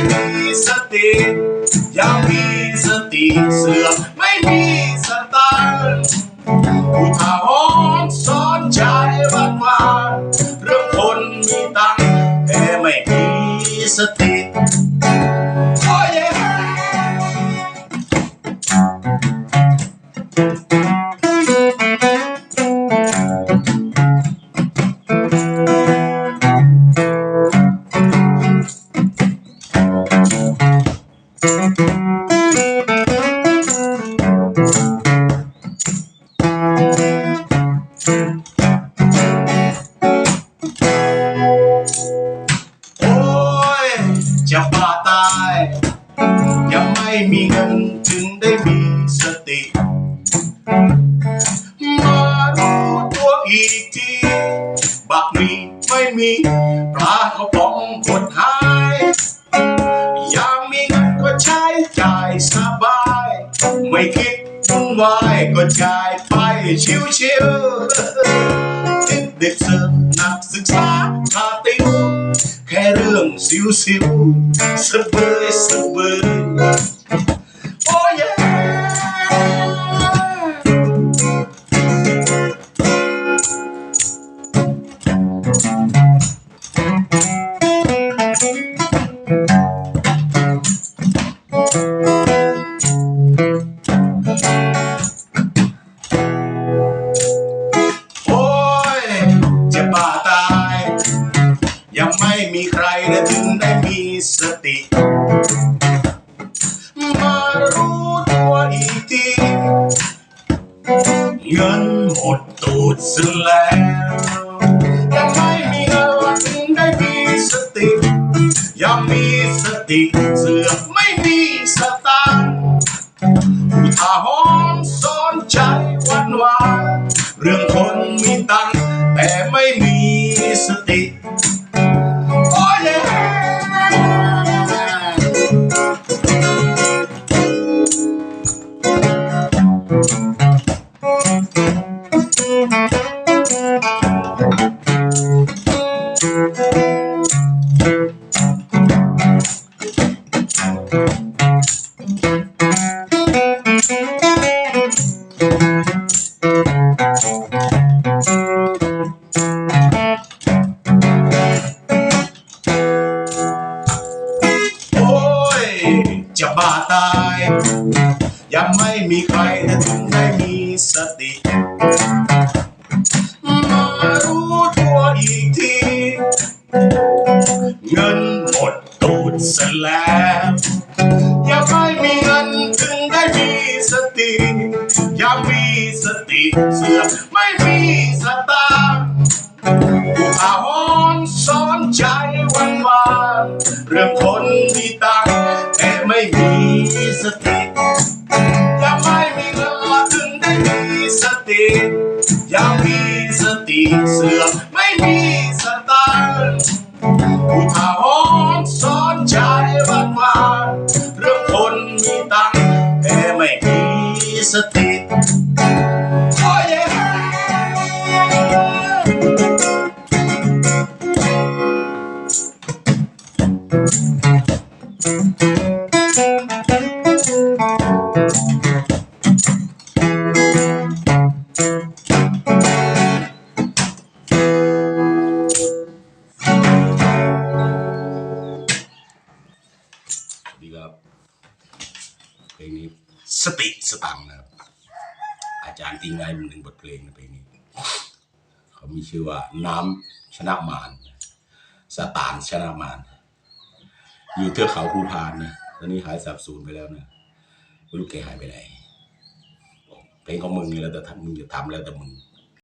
ีสติอย่ามีสติเสื่อมไม่มีสตังอุทาหรณ์สอนใจว่าว่าเรื่องคนมีตังแต่ไม่มีสติ ยจะบ้าตาย ยังไม่มีเงินจึงได้มีสติมารู้ตัวอีกทีบักมีไม่มี วายก็จ่ายไปชิวๆเด็กๆเสิร์ฟนักศึกษ ม่มีใครนะถึงได้มีสติ มารู้ตัวอีกทีเงินหมดตูดซะแล้วยังไม่มีเงินถึงได้มีสติ ยังมีสติเสือกไม่มีสตางค์อุทาหรณ์สอนใจวันวานเรื่องคนมีตังแต่ไม่มี บ้าตาย ยังไม่มีใครนะถึงได้มีสติมารู้ตัวอีกที เงินหมดตูดซะแล้วยังไม่มีเงินถึงได้มีสติยังมีสติเสื่อมไม่มีสตางค์อุทาหรณ์สอนใจวันวานเรื่องคนมีตังค์แต่ไม่มีสติยังไม่มีเงินถึงได้มีสติยังมีสติเสื่อมไม่มีสตางค์อุทาหรณ์สอนใจบัดวาเรื่องคนมีตังค์แต่ไม่มีสติ ลงนี้ สติสตังนะครับ อาจารย์ทิ้งไว้หนึ่งบทเพลงนะเพลงนี้เขามีชื่อว่าน้ำชนะมารสตานชนะมารอยู่เทือกเขาภูพานนะตอนนี้หายสาบสูญไปแล้วนะไม่รู้แกหายไปไหนเพลงของมึงนี่แล้วแต่ทำมึงจะทำแล้วแต่มึง